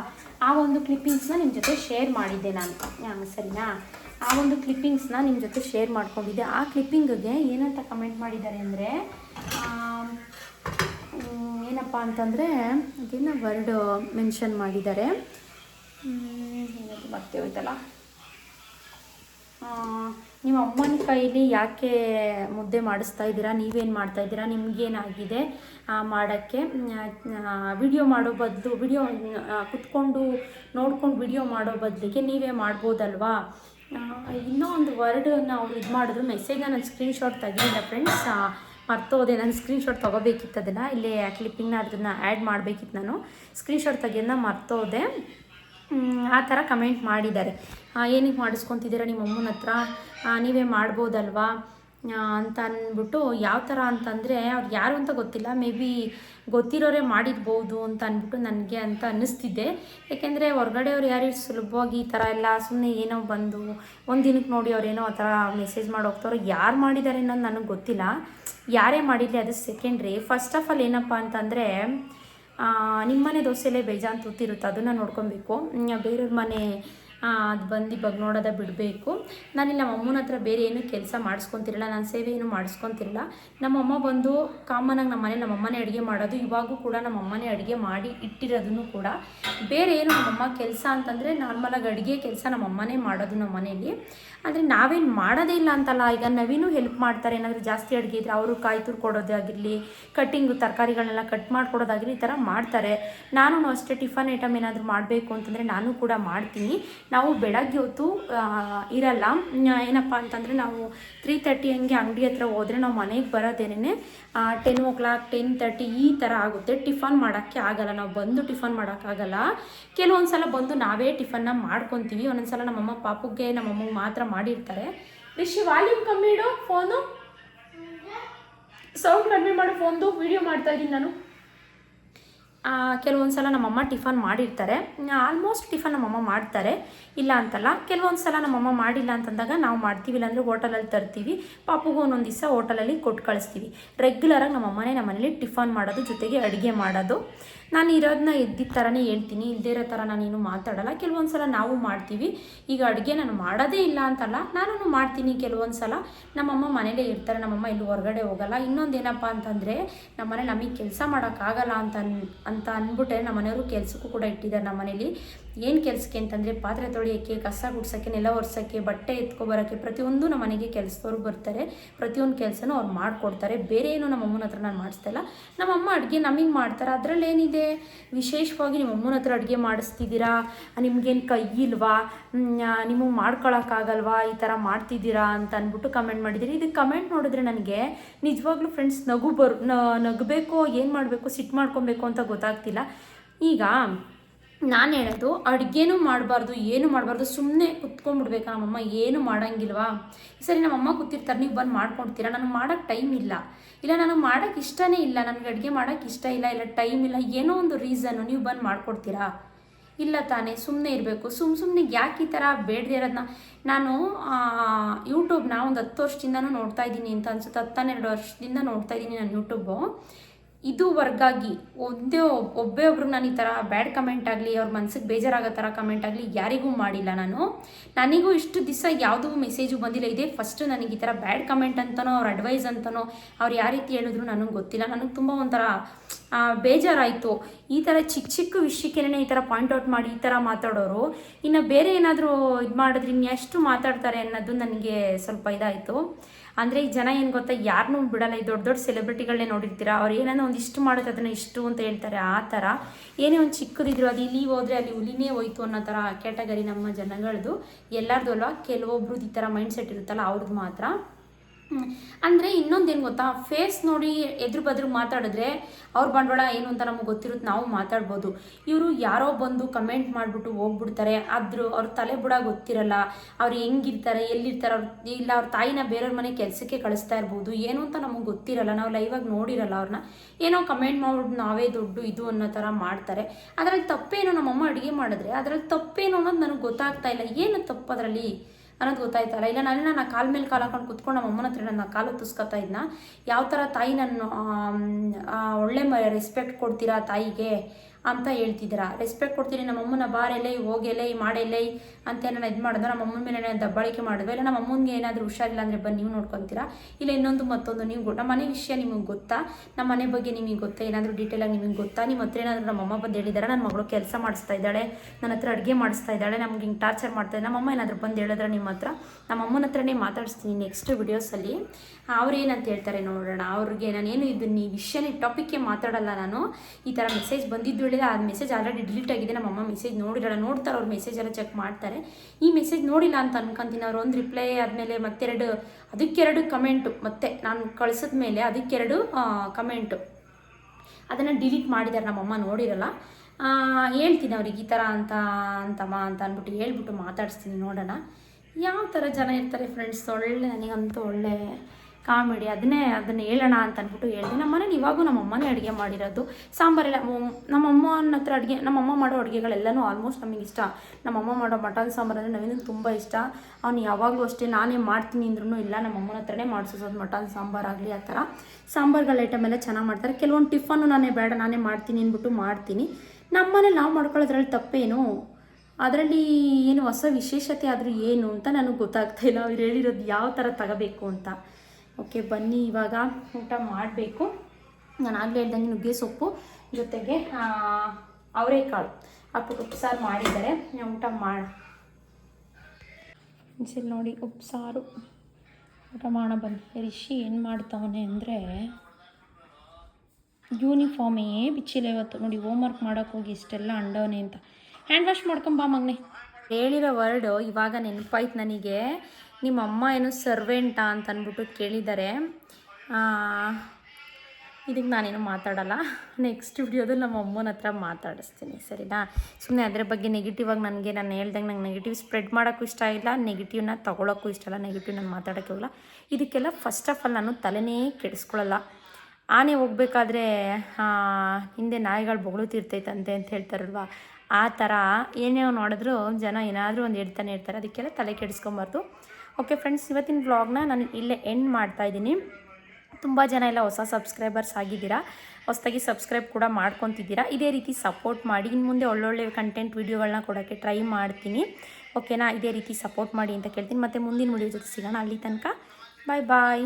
ಆ ಒಂದು ಕ್ಲಿಪ್ಪಿಂಗ್ಸ್ನ ನಿಮ್ಮ ಜೊತೆ ಶೇರ್ ಮಾಡಿದ್ದೆ ನಾನು. ಸರಿನಾ? ಆ ಒಂದು ಕ್ಲಿಪ್ಪಿಂಗ್ಸ್ನ ನಿಮ್ಮ ಜೊತೆ ಶೇರ್ ಮಾಡ್ಕೊಂಡಿದ್ದೆ. ಆ ಕ್ಲಿಪ್ಪಿಂಗ್ಗೆ ಏನಂತ ಕಮೆಂಟ್ ಮಾಡಿದ್ದಾರೆ ಅಂದರೆ ಏನಪ್ಪ ಅಂತಂದರೆ, ಅದೇನೋ ವರ್ಡ್ ಮೆನ್ಷನ್ ಮಾಡಿದ್ದಾರೆ. ಮತ್ತೆ ಹೋಯ್ತಲ್ಲ? ನಿಮ್ಮ ಅಮ್ಮನ ಕೈಲಿ ಯಾಕೆ ಮುದ್ದೆ ಮಾಡಿಸ್ತಾ ಇದ್ದೀರಾ? ನೀವೇನು ಮಾಡ್ತಾ ಇದ್ದೀರಾ? ನಿಮಗೇನಾಗಿದೆ ಮಾಡೋಕ್ಕೆ? ವಿಡಿಯೋ ಮಾಡೋ ಬದಲು, ವಿಡಿಯೋ ಕುತ್ಕೊಂಡು ನೋಡ್ಕೊಂಡು ವಿಡಿಯೋ ಮಾಡೋ ಬದಲಿಗೆ ನೀವೇ ಮಾಡ್ಬೋದಲ್ವಾ? ಇನ್ನೂ ಒಂದು ವರ್ಡನ್ನು ಅವ್ರು ಇದು ಮಾಡಿದ್ರು. ಮೆಸೇಜ್ನ ನಾನು ಸ್ಕ್ರೀನ್ಶಾಟ್ ತೆಗಿಲ್ಲ ಫ್ರೆಂಡ್ಸ್ ಮರ್ತೋದೆ. ನಾನು ಸ್ಕ್ರೀನ್ಶಾಟ್ ತೊಗೋಬೇಕಿತ್ತು ಅದನ್ನು ಇಲ್ಲಿ ಕ್ಲಿಪ್ಪಿಂಗ್ನ ಅದನ್ನು ಆ್ಯಡ್ ಮಾಡಬೇಕಿತ್ತು ನಾನು. ಸ್ಕ್ರೀನ್ಶಾಟ್ ತೆಗಿಯೋದನ್ನ ಮರ್ತೋದೆ. ಆ ಥರ ಕಮೆಂಟ್ ಮಾಡಿದ್ದಾರೆ. ಏನಕ್ಕೆ ಮಾಡಿಸ್ಕೊತಿದ್ದೀರಾ ನಿಮ್ಮ ಅಮ್ಮನ ಹತ್ರ? ನೀವೇ ಮಾಡ್ಬೋದಲ್ವಾ? ಅಂತ ಅಂದ್ಬಿಟ್ಟು ಯಾವ ಥರ ಅಂತಂದರೆ ಅವ್ರು ಯಾರು ಅಂತ ಗೊತ್ತಿಲ್ಲ. ಮೇ ಬಿ ಗೊತ್ತಿರೋರೇ ಮಾಡಿರ್ಬೋದು ಅಂತ ಅಂದ್ಬಿಟ್ಟು ನನಗೆ ಅಂತ ಅನ್ನಿಸ್ತಿದ್ದೆ ಯಾಕೆಂದರೆ ಹೊರಗಡೆಯವ್ರು ಯಾರು ಸುಲಭವಾಗಿ ಈ ಥರ ಎಲ್ಲ ಸುಮ್ಮನೆ ಏನೋ ಬಂದು ಒಂದು ದಿನಕ್ಕೆ ನೋಡಿ ಅವ್ರೇನೋ ಆ ಥರ ಮೆಸೇಜ್ ಮಾಡಿ ಹೋಗ್ತಾರೋ ಯಾರು ಮಾಡಿದ್ದಾರೆ ಅನ್ನೋದು ನನಗೆ ಗೊತ್ತಿಲ್ಲ. ಯಾರೇ ಮಾಡಿರಲಿ ಅದು ಸೆಕೆಂಡ್ರಿ ಫಸ್ಟ್ ಆಫ್ ಆಲ್ ಏನಪ್ಪ ಅಂತಂದರೆ ನಿಮ್ಮನೆ ದೋಸೆಲೇ ಬೇಜಾನ್ ತೂತಿರುತ್ತೆ ಅದನ್ನು ನೋಡ್ಕೊಬೇಕು. ಬೇರೆಯವ್ರ ಮನೆ ಅದು ಬಂದು ಇವಾಗ ನೋಡೋದ ಬಿಡಬೇಕು. ನಾನು ನಮ್ಮ ಅಮ್ಮನ ಹತ್ರ ಬೇರೆ ಏನೂ ಕೆಲಸ ಮಾಡಿಸ್ಕೊತಿರಲ್ಲ, ನಾನು ಸೇವೆ ಏನು ಮಾಡಿಸ್ಕೊತಿರಲ್ಲ ನಮ್ಮಮ್ಮ ಬಂದು ಕಾಮನಾಗಿ ನಮ್ಮ ಮನೆ ನಮ್ಮಮ್ಮನೇ ಅಡುಗೆ ಮಾಡೋದು, ಇವಾಗೂ ಕೂಡ ನಮ್ಮಮ್ಮನೇ ಅಡುಗೆ ಮಾಡಿ ಇಟ್ಟಿರೋದನ್ನು ಕೂಡ. ಬೇರೆ ಏನು ನಮ್ಮಮ್ಮ ಕೆಲಸ ಅಂತಂದರೆ ನಾರ್ಮಲಾಗಿ ಅಡುಗೆ ಕೆಲಸ ನಮ್ಮಮ್ಮನೇ ಮಾಡೋದು ನಮ್ಮ ಮನೆಯಲ್ಲಿ ಆದರೆ ನಾವೇನು ಮಾಡೋದೇ ಇಲ್ಲ ಅಂತಲ್ಲ, ಈಗ ನವೀನು ಹೆಲ್ಪ್ ಮಾಡ್ತಾರೆ, ಏನಾದರೂ ಜಾಸ್ತಿ ಅಡುಗೆ ಇದ್ದರೆ ಅವರು ಕಾಯಿ ತುರ್ ಕೊಡೋದಾಗಿರಲಿ ಕಟ್ಟಿಂಗು ತರಕಾರಿಗಳನ್ನೆಲ್ಲ ಕಟ್ ಮಾಡ್ಕೊಡೋದಾಗಿರಲಿ, ಈ ಥರ ಮಾಡ್ತಾರೆ. ನಾನು ಅಷ್ಟೇ ಟಿಫನ್ ಐಟಮ್ ಏನಾದರೂ ಮಾಡಬೇಕು ಅಂತಂದರೆ ನಾನು ಕೂಡ ಮಾಡ್ತೀನಿ. ನಾವು ಬೆಳಗ್ಗೆ ಹೊತ್ತು ಇರಲ್ಲ. ಏನಪ್ಪ ಅಂತಂದರೆ ನಾವು ತ್ರೀ ತರ್ಟಿ ಹಂಗೆ ಅಂಗಡಿ ಹತ್ರ ಹೋದರೆ ನಾವು ಮನೆಗೆ ಬರೋದೇನೆ ten o'clock ten thirty ಈ ಥರ ಆಗುತ್ತೆ. ಟಿಫನ್ ಮಾಡೋಕ್ಕೆ ಆಗಲ್ಲ. ನಾವು ಬಂದು ಟಿಫನ್ ಮಾಡೋಕ್ಕಾಗಲ್ಲ ಕೆಲವೊಂದು ಸಲ ಬಂದು ನಾವೇ ಟಿಫನ್ನ ಮಾಡ್ಕೊತೀವಿ. ಒಂದೊಂದು ಸಲ ನಮ್ಮಮ್ಮ ಪಾಪುಗೆ, ನಮ್ಮಮ್ಮ ಮಾತ್ರ ಮಾಡಿರ್ತಾರೆ. ರಿಷಿ ವಾಲ್ಯೂಮ್ ಕಮ್ಮಿ ಇಡು ಫೋನು ಸೌಂಡ್ ಕಡಿಮೆ ಮಾಡು ಫೋನ್ದು ವಿಡಿಯೋ ಮಾಡ್ತಾ ಇದ್ದೀನಿ ನಾನು. ಕೆಲವೊಂದು ಸಲ ನಮ್ಮಮ್ಮ ಟಿಫನ್ ಮಾಡಿರ್ತಾರೆ. ಆಲ್ಮೋಸ್ಟ್ ಟಿಫನ್ ನಮ್ಮಮ್ಮ ಮಾಡ್ತಾರೆ. ಇಲ್ಲ ಅಂತಲ್ಲ ಕೆಲವೊಂದು ಸಲ ನಮ್ಮಮ್ಮ ಮಾಡಿಲ್ಲ ಅಂತಂದಾಗ ನಾವು ಮಾಡ್ತೀವಿ, ಇಲ್ಲಾಂದರೆ ಹೋಟೆಲಲ್ಲಿ ತರ್ತೀವಿ. ಪಾಪುಗೂ ಒಂದೊಂದು ದಿವಸ ಹೋಟೆಲಲ್ಲಿ ಕೊಟ್ಟು ಕಳಿಸ್ತೀವಿ. ರೆಗ್ಯುಲರಾಗಿ ನಮ್ಮಮ್ಮನೇ ನಮ್ಮನೇಲಿ ಟಿಫನ್ ಮಾಡೋದು, ಜೊತೆಗೆ ಅಡುಗೆ ಮಾಡೋದು. ನಾನು ಇರೋದನ್ನ ಇದ್ದಿದ್ದ ಥರನೇ ಹೇಳ್ತೀನಿ ಇಲ್ಲದೇ ಇರೋ ಥರ ನಾನೇನು ಮಾತಾಡಲ್ಲ. ಕೆಲವೊಂದು ಸಲ ನಾವು ಮಾಡ್ತೀವಿ. ಈಗ ಅಡುಗೆ ನಾನು ಮಾಡೋದೇ ಇಲ್ಲ ಅಂತಲ್ಲ ನಾನು ಮಾಡ್ತೀನಿ ಕೆಲವೊಂದು ಸಲ ನಮ್ಮಮ್ಮ ಮನೇಲೇ ಇರ್ತಾರೆ, ನಮ್ಮಮ್ಮ ಇಲ್ಲಿ ಹೊರಗಡೆ ಹೋಗಲ್ಲ. ಇನ್ನೊಂದು ಏನಪ್ಪ ಅಂತಂದರೆ ನಮ್ಮ ಮನೇಲಿ ನಮಗೆ ಕೆಲಸ ಮಾಡೋಕ್ಕಾಗಲ್ಲ ಅಂತ ಅನ್, ಅಂತ ಅಂದ್ಬಿಟ್ಟೆ ನಮ್ಮ ಮನೆಯವರು ಕೆಲಸಕ್ಕೂ ಕೂಡ ಇಟ್ಟಿದ್ದಾರೆ ನಮ್ಮ ಮನೇಲಿ ಏನು ಕೆಲಸಕ್ಕೆ ಅಂತಂದರೆ ಪಾತ್ರೆ ತೊಳೆಯೋಕ್ಕೆ, ಕಸ ಗುಡ್ಸೋಕ್ಕೆ, ನೆಲ ಒರೆಸೋಕ್ಕೆ, ಬಟ್ಟೆ ಎತ್ಕೊಬರೋಕ್ಕೆ ಪ್ರತಿಯೊಂದು ನಮ್ಮ ಮನೆಗೆ ಕೆಲಸದವ್ರು ಬರ್ತಾರೆ. ಪ್ರತಿಯೊಂದು ಕೆಲಸನೂ ಅವ್ರು ಮಾಡಿಕೊಡ್ತಾರೆ. ಬೇರೆ ಏನು ನಮ್ಮ ಅಮ್ಮನ ಹತ್ರ ನಾನು ಮಾಡಿಸ್ತಾ ಇಲ್ಲ. ನಮ್ಮಮ್ಮ ಅಡುಗೆ ನಮಗೆ ಮಾಡ್ತಾರೆ. ಅದರಲ್ಲಿ ಏನಿದೆ? ವಿಶೇಷವಾಗಿ ನಿಮ್ಮ ಅಮ್ಮನ ಹತ್ರ ಅಡುಗೆ ಮಾಡಿಸ್ತಿದ್ದೀರಾ? ನಿಮ್ಗೇನು ಕೈ ಇಲ್ವಾ? ನಿಮಗೆ ಮಾಡ್ಕೊಳಕ್ಕಾಗಲ್ವಾ? ಈ ಥರ ಮಾಡ್ತಿದ್ದೀರಾ ಅಂತ ಅಂದ್ಬಿಟ್ಟು ಕಮೆಂಟ್ ಮಾಡಿದ್ದೀರಿ ಇದು ಕಮೆಂಟ್ ನೋಡಿದ್ರೆ ನನಗೆ ನಿಜವಾಗ್ಲೂ ಫ್ರೆಂಡ್ಸ್ ನಗು ಬರು ನಗಬೇಕೋ, ಏನು ಮಾಡಬೇಕು ಸಿಟ್ಟು ಮಾಡ್ಕೊಬೇಕು ಅಂತ ಗೊತ್ತಾಗ್ತಿಲ್ಲ. ಈಗ ನಾನು ಹೇಳೋದು, ಅಡುಗೆನೂ ಮಾಡಬಾರ್ದು, ಏನು ಮಾಡಬಾರ್ದು ಸುಮ್ಮನೆ ಕುತ್ಕೊಂಡ್ಬಿಡ್ಬೇಕಾ? ನಮ್ಮಮ್ಮ ಏನು ಮಾಡಂಗಿಲ್ವಾ? ಸರಿ ನಮ್ಮಮ್ಮ ಕೂತಿರ್ತಾರೆ, ನೀವು ಬಂದು ಮಾಡ್ಕೊಡ್ತೀರಾ? ನನಗೆ ಮಾಡೋಕ್ಕೆ ಟೈಮ್ ಇಲ್ಲ. ಇಲ್ಲ, ನನಗೆ ಮಾಡೋಕ್ಕೆ ಇಷ್ಟನೇ ಇಲ್ಲ. ನನಗೆ ಅಡುಗೆ ಮಾಡೋಕ್ಕೆ ಇಷ್ಟ ಇಲ್ಲ. ಇಲ್ಲ, ಟೈಮ್ ಇಲ್ಲ. ಏನೋ ಒಂದು ರೀಸನ್ನು ನೀವು ಬಂದು ಮಾಡ್ಕೊಡ್ತೀರಾ? ಇಲ್ಲ ತಾನೇ ಸುಮ್ಮನೆ ಇರಬೇಕು. ಸುಮ್ಮ ಸುಮ್ಮನೆ ಯಾಕೆ ಈ ಥರ ಬೇಡದೆ ಇರೋದನ್ನ ನಾನು ಯೂಟ್ಯೂಬ್ನ ಒಂದು ಹತ್ತು ವರ್ಷದಿಂದನೂ ನೋಡ್ತಾ ಇದ್ದೀನಿ ಅಂತ ಅನ್ಸುತ್ತೆ. ಹತ್ತನ್ನೆರಡು ವರ್ಷದಿಂದ ನೋಡ್ತಾ ಇದ್ದೀನಿ ನಾನು ಯೂಟ್ಯೂಬು ಇದುವರೆಗಾಗಿ ಒಂದೇ ಒಬ್- ಒಬ್ಬೇ ಒಬ್ರು ನಾನು ಈ ಥರ ಬ್ಯಾಡ್ ಕಮೆಂಟ್ ಆಗಲಿ ಅವ್ರ ಮನ್ಸಿಗೆ ಬೇಜಾರಾಗೋ ಥರ ಕಮೆಂಟ್ ಆಗಲಿ ಯಾರಿಗೂ ಮಾಡಿಲ್ಲ ನಾನು. ನನಗೂ ಇಷ್ಟು ದಿವಸ ಯಾವುದೂ ಮೆಸೇಜು ಬಂದಿಲ್ಲ. ಇದೇ ಫಸ್ಟ್ ನನಗೆ ಈ ಥರ ಬ್ಯಾಡ್ ಕಮೆಂಟ್ ಅಂತನೋ, ಅವ್ರ ಅಡ್ವೈಸ್ ಅಂತನೋ, ಅವ್ರು ಯಾವ ರೀತಿ ಹೇಳಿದ್ರು ನನಗೆ ಗೊತ್ತಿಲ್ಲ. ನನಗೆ ತುಂಬ ಒಂಥರ ಬೇಜಾರಾಯಿತು. ಈ ಥರ ಚಿಕ್ಕ ಚಿಕ್ಕ ವಿಷಯಕ್ಕೇನೆ ಈ ಥರ ಪಾಯಿಂಟ್ ಔಟ್ ಮಾಡಿ ಈ ಥರ ಮಾತಾಡೋರು. ಇನ್ನು ಬೇರೆ ಏನಾದರೂ ಇದು ಮಾಡಿದ್ರೆ ಇನ್ನೆಷ್ಟು ಮಾತಾಡ್ತಾರೆ ಅನ್ನೋದು ನನಗೆ ಸ್ವಲ್ಪ ಇದಾಯಿತು. ಅಂದರೆ ಈ ಜನ ಏನು ಗೊತ್ತಾ? ಯಾರನ್ನೂ ಬಿಡಲ್ಲ. ಈ ದೊಡ್ಡ ದೊಡ್ಡ ಸೆಲೆಬ್ರಿಟಿಗಳನ್ನೇ ನೋಡಿರ್ತೀರಾ? ಅವ್ರು ಏನಾದ್ರು ಒಂದು ಇಷ್ಟು ಮಾಡುತ್ತೆ, ಅದನ್ನು ಇಷ್ಟು ಅಂತ ಹೇಳ್ತಾರೆ. ಆ ಥರ. ಏನೇ ಒಂದು ಚಿಕ್ಕದಿದ್ರು, ಅದು ಇಲ್ಲಿ ಹೋದರೆ ಅಲ್ಲಿ ಹುಲಿನೇ ಹೋಯ್ತು ಅನ್ನೋ ಥರ ಕ್ಯಾಟಗರಿ ನಮ್ಮ ಜನಗಳದು. ಎಲ್ಲರದು ಅಲ್ವಾ? ಕೆಲವೊಬ್ರದ್ದು ಈ ಥರ ಮೈಂಡ್ ಸೆಟ್ ಇರುತ್ತಲ್ಲ ಅವ್ರದ್ದು ಮಾತ್ರ. ಅಂದರೆ ಇನ್ನೊಂದೇನು ಗೊತ್ತಾ? ಫೇಸ್ ನೋಡಿ ಎದುರು ಬದ್ರು ಮಾತಾಡಿದ್ರೆ ಅವ್ರ ಬಂಡವಾಳ ಏನು ಅಂತ ನಮಗೆ ಗೊತ್ತಿರುತ್ತೆ, ನಾವು ಮಾತಾಡ್ಬೋದು. ಇವರು ಯಾರೋ ಬಂದು ಕಮೆಂಟ್ ಮಾಡಿಬಿಟ್ಟು ಹೋಗ್ಬಿಡ್ತಾರೆ. ಆದರೂ ಅವ್ರ ತಲೆ ಬುಡ ಗೊತ್ತಿರಲ್ಲ, ಅವ್ರು ಹೆಂಗಿರ್ತಾರೆ, ಎಲ್ಲಿರ್ತಾರೆ, ಅವ್ರು ಇಲ್ಲ ಅವ್ರ ತಾಯಿನ ಬೇರೆಯವ್ರ ಮನೆ ಕೆಲಸಕ್ಕೆ ಕಳಿಸ್ತಾ ಇರ್ಬೋದು. ಏನು ಅಂತ ನಮಗೆ ಗೊತ್ತಿರಲ್ಲ, ನಾವು ಲೈವಾಗಿ ನೋಡಿರಲ್ಲ ಅವ್ರನ್ನ ಏನೋ ಕಮೆಂಟ್ ಮಾಡ್ಬಿಟ್ಟು ನಾವೇ ದೊಡ್ಡ ಇದು ಅನ್ನೋ ಥರ ಮಾಡ್ತಾರೆ. ಅದರಲ್ಲಿ ತಪ್ಪೇನೋ ನಮ್ಮಮ್ಮ ಅಡುಗೆ ಮಾಡಿದ್ರೆ, ಅದರಲ್ಲಿ ತಪ್ಪೇನೋ ಅನ್ನೋದು ನನಗೆ ಗೊತ್ತಾಗ್ತಾ ಇಲ್ಲ. ಏನು ತಪ್ಪು ಅದರಲ್ಲಿ ಅನ್ನೋದು ಗೊತ್ತಾಯ್ತಲ್ಲ. ಇಲ್ಲ ನಾನು ನನ್ನ ಕಾಲ ಮೇಲೆ ಕಾಲು ಹಾಕೊಂಡು ಕುತ್ಕೊಂಡು ನಮ್ಮ ಅಮ್ಮನ ಹತ್ರ ನನ್ನ ಕಾಲು ತುಸ್ಕೊತಾ ಇದ್ನ. ಯಾವ ಥರ ತಾಯಿ ನಾನು ಒಳ್ಳೆ ರೆಸ್ಪೆಕ್ಟ್ ಕೊಡ್ತೀರಾ ತಾಯಿಗೆ? ಅಂತ ಹೇಳ್ತಿದ್ದೀರಾ. ರೆಸ್ಪೆಕ್ಟ್ ಕೊಡ್ತೀನಿ ನಮ್ಮ ಅಮ್ಮನ ಬಾರೆಲೆ ಮಾಡಿ ಮಾಡೆಲೆ ಅಂತ ನಾನು ಇದು ಮಾಡಿದ್ರೆ ನಮ್ಮ ಅಮ್ಮನ ಮೇಲೆ ಏನಾದ್ರು ದಬ್ಬಾಳಿಕೆ ಮಾಡಿದ್ವಿ ಇಲ್ಲ ನಮ್ಮ ಅಮ್ಮನಿಗೆ ಏನಾದರೂ ಹುಷಾರಿಲ್ಲ ಅಂದರೆ ಬಂದು ನೀವು ನೋಡ್ಕೊತೀರಾ? ಇಲ್ಲ ಇನ್ನೊಂದು ಮತ್ತೊಂದು, ನೀವು ನಮ್ಮ ಮನೆ ವಿಷಯ ನಿಮಗೆ ಗೊತ್ತಾ? ನಮ್ಮ ಮನೆ ಬಗ್ಗೆ ನಿಮಗೆ ಗೊತ್ತಾ? ಏನಾದರೂ ಡೀಟೇಲಾಗಿ ನಿಮಗೆ ಗೊತ್ತಾ? ನಿಮ್ಮ ಹತ್ರ ಏನಾದರೂ ನಮ್ಮ ಅಮ್ಮ ಬಂದು ಹೇಳಿದಾರೆ? ನನ್ನ ಮಗಳು ಕೆಲಸ ಮಾಡಿಸ್ತಾ ಇದ್ದಾಳೆ ನನ್ನ ಹತ್ರ ಅಡುಗೆ ಮಾಡಿಸ್ತಾ ಇದ್ದಾಳೆ, ನಮ್ಗೆ ಹಿಂಗೆ ಟಾರ್ಚರ್ ಮಾಡ್ತಾ ನಮ್ಮ ಅಮ್ಮ ಏನಾದರೂ ಬಂದು ಹೇಳಿದ್ರೆ ನಿಮ್ಮ ಹತ್ರ ನಮ್ಮ ಅಮ್ಮನ ಹತ್ರನೇ ಮಾತಾಡಿಸ್ತೀನಿ ನೆಕ್ಸ್ಟ್ ವಿಡಿಯೋಸಲ್ಲಿ ಅವ್ರು ಏನಂತ ಹೇಳ್ತಾರೆ ನೋಡೋಣ. ಅವ್ರಿಗೆ ನಾನೇನು ಇದನ್ನ ಈ ವಿಷಯನ ಟಾಪಿಕ್ಗೆ ಮಾತಾಡಲ್ಲ ನಾನು. ಈ ಥರ ಮೆಸೇಜ್ ಬಂದಿದ್ದು ಹೇಳಿಲ್ಲ ಅದು ಮೆಸೇಜ್ ಆಲ್ರೆಡಿ ಡಿಲೀಟ್ ಆಗಿದೆ, ನಮ್ಮಮ್ಮ ಮೆಸೇಜ್ ನೋಡಿರಲ್ಲ, ನೋಡ್ತಾರೆ ಅವ್ರು ಮೆಸೇಜ್ ಎಲ್ಲ ಚೆಕ್ ಮಾಡ್ತಾರೆ. ಈ ಮೆಸೇಜ್ ನೋಡಿಲ್ಲ ಅಂತ ಅನ್ಕೊಂತೀನಿ ಅವ್ರು, ಒಂದು ರಿಪ್ಲೈ ಆದಮೇಲೆ ಮತ್ತೆರಡು, ಅದಕ್ಕೆರಡು ಕಮೆಂಟು ಮತ್ತೆ ನಾನು ಕಳಿಸಿದ ಮೇಲೆ ಅದಕ್ಕೆರಡು ಕಮೆಂಟು ಅದನ್ನು ಡಿಲೀಟ್ ಮಾಡಿದ್ದಾರೆ ನಮ್ಮಮ್ಮ, ನೋಡಿರಲ್ಲ. ಹೇಳ್ತೀನಿ ಅವ್ರಿಗೆ ಈ ಥರ ಅಂತ, ಅಂತಮ್ಮ ಅಂತ ಅಂದ್ಬಿಟ್ಟು ಹೇಳ್ಬಿಟ್ಟು ಮಾತಾಡಿಸ್ತೀನಿ ನೋಡೋಣ. ಯಾವ ಥರ ಜನ ಇರ್ತಾರೆ ಫ್ರೆಂಡ್ಸ್ ಒಳ್ಳೆ, ನನಗಂತೂ ಒಳ್ಳೆ ಕಾಮಿಡಿ, ಅದನ್ನೇ ಅದನ್ನು ಹೇಳೋಣ ಅಂತ ಅಂದ್ಬಿಟ್ಟು ಹೇಳಿದೆ. ನಮ್ಮ ಮನೇಲಿ ಇವಾಗೂ ನಮ್ಮ ಅಮ್ಮನೇ ಅಡುಗೆ ಮಾಡಿರೋದು. ಸಾಂಬಾರೆಲ್ಲ ನಮ್ಮಮ್ಮನ ಹತ್ರ ಅಡುಗೆ ನಮ್ಮ ಅಮ್ಮ ಮಾಡೋ ಅಡುಗೆಗಳೆಲ್ಲನೂ ಆಲ್ಮೋಸ್ಟ್ ನಮಗೆ ಇಷ್ಟ. ನಮ್ಮ ಅಮ್ಮ ಮಾಡೋ ಮಟನ್ ಸಾಂಬಾರು ಅಂದರೆ ನವೀನಿಗೆ ತುಂಬ ಇಷ್ಟ. ಅವ್ನು ಯಾವಾಗಲೂ ಅಷ್ಟೇ, ನಾನೇ ಮಾಡ್ತೀನಿ ಅಂದ್ರೂ ಇಲ್ಲ, ನಮ್ಮಮ್ಮನ ಹತ್ರನೇ ಮಾಡಿಸೋದು ಮಟನ್ ಸಾಂಬಾರಾಗಲಿ ಆ ಥರ. ಸಾಂಬಾರ್ಗಳ ಐಟಮ್ ಎಲ್ಲ ಚೆನ್ನಾಗಿ ಮಾಡ್ತಾರೆ. ಕೆಲವೊಂದು ಟಿಫನ್ನು ನಾನೇ ಬೇಡ, ನಾನೇ ಮಾಡ್ತೀನಿ ಅಂದ್ಬಿಟ್ಟು ಮಾಡ್ತೀನಿ. ನಮ್ಮನೇಲಿ ನಾವು ಮಾಡ್ಕೊಳ್ಳೋದ್ರಲ್ಲಿ ತಪ್ಪೇನು? ಅದರಲ್ಲಿ ಏನು ಹೊಸ ವಿಶೇಷತೆ ಆದರೂ ಏನು ಅಂತ ನನಗೆ ಗೊತ್ತಾಗ್ತಾ ಇಲ್ಲ. ಅವ್ರು ಹೇಳಿರೋದು ಯಾವ ಥರ ತಗೋಬೇಕು ಅಂತ. ಓಕೆ, ಬನ್ನಿ, ಇವಾಗ ಊಟ ಮಾಡಬೇಕು. ನಾನು ಆಗಲೇ ಹೇಳ್ದಂಗೆ ನುಗ್ಗೆ ಸೊಪ್ಪು, ಜೊತೆಗೆ ಅವರೆಕಾಳು. ಹಾಕ್ಬಿಟ್ಟು ಉಪ್ಸಾರು ಮಾಡಿದ್ದಾರೆ. ಊಟ ಮಾಡ ಇಲ್ಲಿ ನೋಡಿ ಉಪ್ಸಾರು ಊಟ ಮಾಡೋ ಬನ್ನಿ. ರಿಷಿ ಏನು ಮಾಡ್ತಾವನೆ ಅಂದರೆ ಯೂನಿಫಾರ್ಮೇ ಬಿಚ್ಚಿಲ್ಲ ಇವತ್ತು. ನೋಡಿ ಹೋಮ್ವರ್ಕ್ ಮಾಡೋಕೆ ಹೋಗಿ ಇಷ್ಟೆಲ್ಲ ಅಂಡವನೆ ಅಂತ. ಹ್ಯಾಂಡ್ ವಾಶ್ ಮಾಡ್ಕೊಂಬಾ ಮಗನೇ. ಹೇಳಿರೋ ವರ್ಡು ಇವಾಗ ನೆನಪಾಯ್ತು ನನಗೆ. ನಿಮ್ಮ ಅಮ್ಮ ಏನು ಸರ್ವೆಂಟಾ ಅಂತ ಅಂದ್ಬಿಟ್ಟು ಕೇಳಿದ್ದಾರೆ. ಇದಕ್ಕೆ ನಾನೇನು ಮಾತಾಡಲ್ಲ. ನೆಕ್ಸ್ಟ್ ವಿಡಿಯೋದಲ್ಲಿ ನಮ್ಮ ಅಮ್ಮನ ಹತ್ರ ಮಾತಾಡಿಸ್ತೀನಿ, ಸರಿನಾ? ಸುಮ್ಮನೆ ಅದರ ಬಗ್ಗೆ ನೆಗೆಟಿವ್ ಆಗಿ ನನಗೆ, ನಾನು ಹೇಳ್ದಂಗೆ ನಂಗೆ ನೆಗೆಟಿವ್ ಸ್ಪ್ರೆಡ್ ಮಾಡೋಕ್ಕೂ ಇಷ್ಟ ಇಲ್ಲ ನೆಗೆಟಿವ್ನ ತೊಗೊಳಕ್ಕೂ ಇಷ್ಟ ಇಲ್ಲ ನೆಗೆಟಿವ್ ನಾನು ಮಾತಾಡೋಕ್ಕೆ ಹೋಗಲ್ಲ. ಇದಕ್ಕೆಲ್ಲ ಫಸ್ಟ್ ಆಫ್ ಆಲ್ ನಾನು ತಲೆನೇ ಕೆಡಿಸ್ಕೊಳ್ಳಲ್ಲ ಆನೆ ಹೋಗ್ಬೇಕಾದ್ರೆ ಹಿಂದೆ ನಾಯಿಗಳು ಬೊಗಳುತ್ತಿರ್ತೈತಂತೆ ಅಂತ ಹೇಳ್ತಾರಲ್ವ? ಆ ಥರ ಏನೇ ನೋಡಿದ್ರು ಜನ ಏನಾದರೂ ಒಂದು ಹೇಳ್ತಾನೆ ಇರ್ತಾರೆ. ಅದಕ್ಕೆಲ್ಲ ತಲೆ ಕೆಡಿಸ್ಕೊಬಾರ್ದು. ಓಕೆ ಫ್ರೆಂಡ್ಸ್ ಇವತ್ತಿನ ವ್ಲಾಗ್ನ ನಾನು ಇಲ್ಲೇ ಎಂಡ್ ಮಾಡ್ತಾ ಇದ್ದೀನಿ. ತುಂಬ ಜನ ಎಲ್ಲ ಹೊಸ ಸಬ್ಸ್ಕ್ರೈಬರ್ಸ್ ಆಗಿದ್ದೀರಾ? ಹೊಸದಾಗಿ ಸಬ್ಸ್ಕ್ರೈಬ್ ಕೂಡ ಮಾಡ್ಕೊತಿದ್ದೀರಾ? ಇದೇ ರೀತಿ ಸಪೋರ್ಟ್ ಮಾಡಿ ಇನ್ನು ಮುಂದೆ ಒಳ್ಳೊಳ್ಳೆ ಕಂಟೆಂಟ್ ವೀಡಿಯೋಗಳನ್ನ ಕೊಡೋಕ್ಕೆ ಟ್ರೈ ಮಾಡ್ತೀನಿ. ಓಕೆನಾ ಇದೇ ರೀತಿ ಸಪೋರ್ಟ್ ಮಾಡಿ ಅಂತ ಕೇಳ್ತೀನಿ. ಮತ್ತು ಮುಂದಿನ ವಿಡಿಯೋ ಜೊತೆ ಸಿಗೋಣ. ಅಲ್ಲಿ ತನಕ ಬಾಯ್ ಬಾಯ್